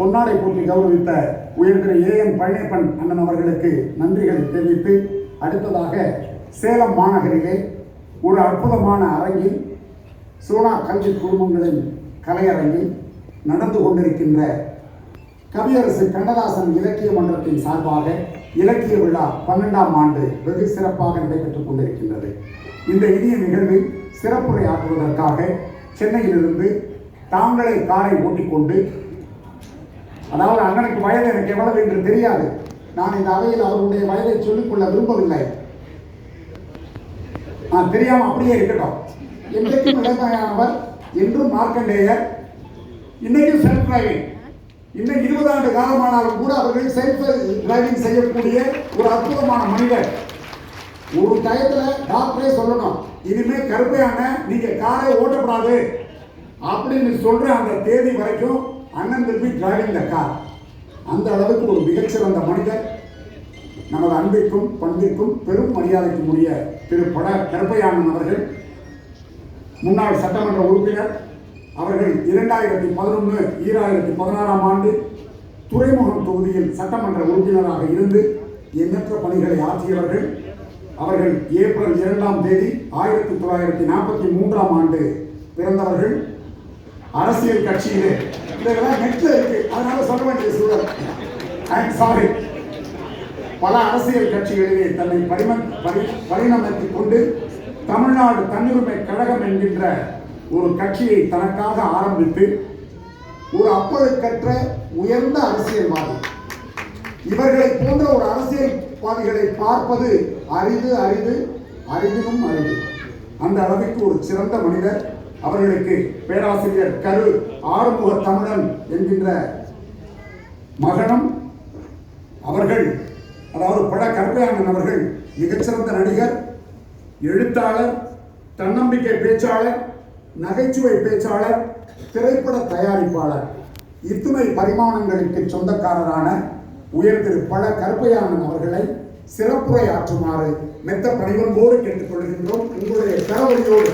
பொன்னாடை போட்டி கௌரவித்த உயர்கிற ஏ என் பழனியப்பன் அண்ணன் அவர்களுக்கு நன்றிகளை தெரிவித்து அடுத்ததாக சேலம் மாநகரிலே ஒரு அற்புதமான அரங்கில் சோனா கல்வி குழுமங்களின் கலையரங்கில் நடந்து கொண்டிருக்கின்ற கவியரசு கண்ணதாசன் இலக்கிய மன்றத்தின் சார்பாக இலக்கிய விழா பன்னெண்டாம் ஆண்டு வெகு சிறப்பாக நடைபெற்றுக் கொண்டிருக்கின்றது. இந்த இனிய நிகழ்வில் சிறப்புரை ஆற்றுவதற்காக சென்னையிலிருந்து தாங்களே காரை ஓட்டிக்கொண்டு அதாவது அண்ணனுக்கு வயது எனக்கு எவ்வளவு என்று தெரியாது. நான் இந்த அவையில் அவருடைய வயதை சொல்லிக்கொள்ள விரும்பவில்லை. நான் தெரியாமல் அப்படியே இருக்கட்டும். என்றைக்கும் இளமையானவர் என்றும் மார்க்கண்டேயர் இன்னைக்கும் செல்ஃப் டிரைவிங் இன்னும் இருபது ஆண்டு காலமானாலும் கூட அவர்கள் செல்ஃப் டிரைவிங் செய்யக்கூடிய ஒரு அற்புதமான மனிதர். ஒரு டயத்தில் டாக்டரே சொல்லணும் இனிமேல் கருப்பையான நீங்கள் காரை ஓட்டக்கூடாது அப்படின்னு சொல்கிற அந்த தேதி வரைக்கும் அண்ணன் திருப்பி டிரைவிங் த கார் அந்த அளவுக்கு ஒரு மிகச்சிறந்த மனிதர். நமது அன்பிற்கும் பண்பிற்கும் பெரும் மரியாதைக்கும் உரிய திரு பட கருப்பையானன் அவர்கள். முன்னாள் சட்டமன்ற உறுப்பினர். அவர்கள் இரண்டாயிரத்தி பதினொன்று ஈராயிரத்தி பதினாறாம் ஆண்டு துறைமுகம் தொகுதியில் சட்டமன்ற உறுப்பினராக இருந்து எண்ணற்ற பணிகளை ஆற்றியவர்கள். அவர்கள் ஏப்ரல் இரண்டாம் தேதி ஆயிரத்தி தொள்ளாயிரத்தி நாற்பத்தி மூன்றாம் ஆண்டு பிறந்தவர்கள். அரசியல் கட்சியிலே. இதெல்லாம் நெட்ல இருக்கு. அதனால சொல்ல வேண்டிய சூழல். ஐம் சாரி பல அரசியல் கட்சிகளிலே தன்னை பரிம பரி பரிணமித்துக் கொண்டு தமிழ்நாடு தன்னுரிமை கழகம் என்கின்ற ஒரு கட்சியை தனக்காக ஆரம்பித்து ஒரு அப்பழுக்கற்ற உயர்ந்த அரசியல்வாதி. இவர்களை போன்ற ஒரு அரசியல்வாதிகளை பார்ப்பது அரிது அரிது அரிதினும் அரிது. அந்த அளவுக்கு ஒரு சிறந்த மனிதர் அவர்களுக்கு பேராசிரியர் கரு ஆறுமுக தமிழன் என்கின்ற மகனும் அவர்கள் அதாவது பட கருப்பையானன் அவர்கள் மிகச்சிறந்த நடிகர் எழுத்தாளர் தன்னம்பிக்கை பேச்சாளர் நகைச்சுவை பேச்சாளர் திரைப்பட தயாரிப்பாளர். இத்துணை பரிமாணங்களுக்கு சொந்தக்காரரான உயர் திரு பல கருப்பையானன் அவர்களை சிறப்புரை ஆற்றுமாறு மெத்த பணிவன்போடு கேட்டுக்கொள்கின்றோம். உங்களுடைய தரவழியோடு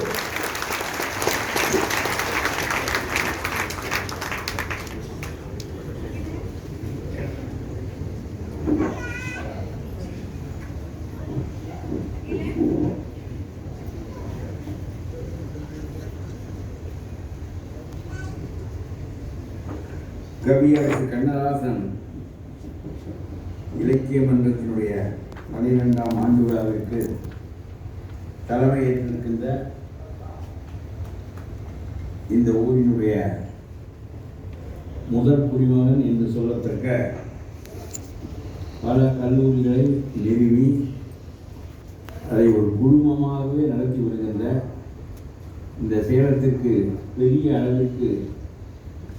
கவியரசு கண்ணதாசன் இலக்கிய மன்றத்தினுடைய பனிரெண்டாம் ஆண்டு விழாவிற்கு தலைமையேற்றிருக்கின்ற இந்த ஊரினுடைய முதல் குடிமகன் என்று சொல்லத்தக்க பல கல்லூரிகளை நிறுவி அதை ஒரு குடும்பமாகவே நடத்தி வருகின்ற இந்த சேலத்திற்கு பெரிய அளவிற்கு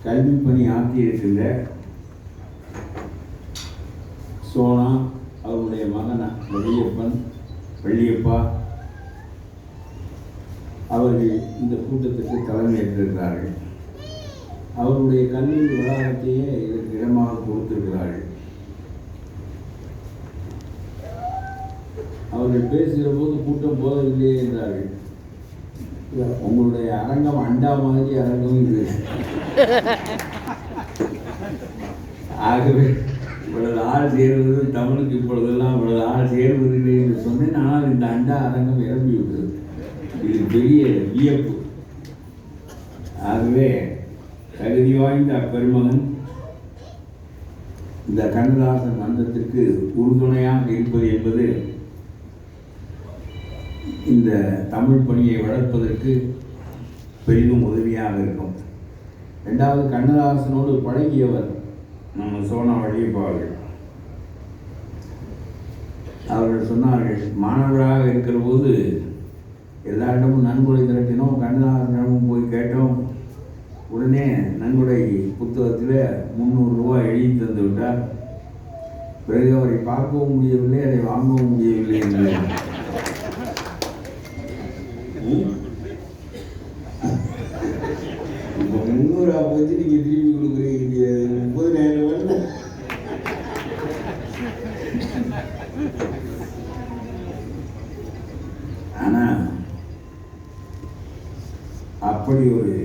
கல்வி பணி ஆற்றியிருக்கின்ற சோனா அவருடைய மகன் வெளியப்பன் வள்ளியப்பா அவர்கள் இந்த கூட்டத்திற்கு தலைமையேற்றிருக்கிறார்கள். அவருடைய கல்லூரி வளாகத்தையே இதற்கு இடமாக கொடுத்திருக்கிறார்கள். அவர்கள் பேசுகிற போது கூட்டம் போதவில்லையே என்றார்கள். உங்களுடைய அரங்கம் அண்டா மாதிரி அரங்கம் இது. ஆகவே இவ்வளவு ஆள் சேர்வது தமிழுக்கு இப்பொழுதெல்லாம் இவ்வளவு ஆள் சேர்வதில்லை என்று சொன்னேன் ஆனால் இந்த அண்டா அரங்கம் இறங்கி விடுகிறது இது பெரிய வியப்பு. ஆகவே தகுதி வாய்ந்த அப்பெருமகன் இந்த கண்ணதாசன் மந்தத்திற்கு உறுதுணையாக இருப்பது என்பது இந்த தமிழ் பணியை வளர்ப்பதற்கு பெரிதும் உதவியாக இருக்கும். ரெண்டாவது கண்ணதாசனோடு பழகியவர் நம்ம சோனா வழியப்பா அவர்கள் சொன்னார்கள் மாணவராக இருக்கிற போது எல்லாரிடமும் நன்கொடை திரட்டினோம் கண்ணதாசனிடமும் போய் கேட்டோம். உடனே நன்கொடை புத்தகத்தில் முந்நூறு ரூபா எழுதி தந்து விட்டார் பிறகு அவரை பார்க்கவும் முடியவில்லை அதை வாங்கவும் முடியவில்லை என்று இப்போ முந்நூறு வச்சு நீங்கள் திருப்பி கொடுக்குறீங்க முப்பதினாயிரம் வரல ஆனால் அப்படி ஒரு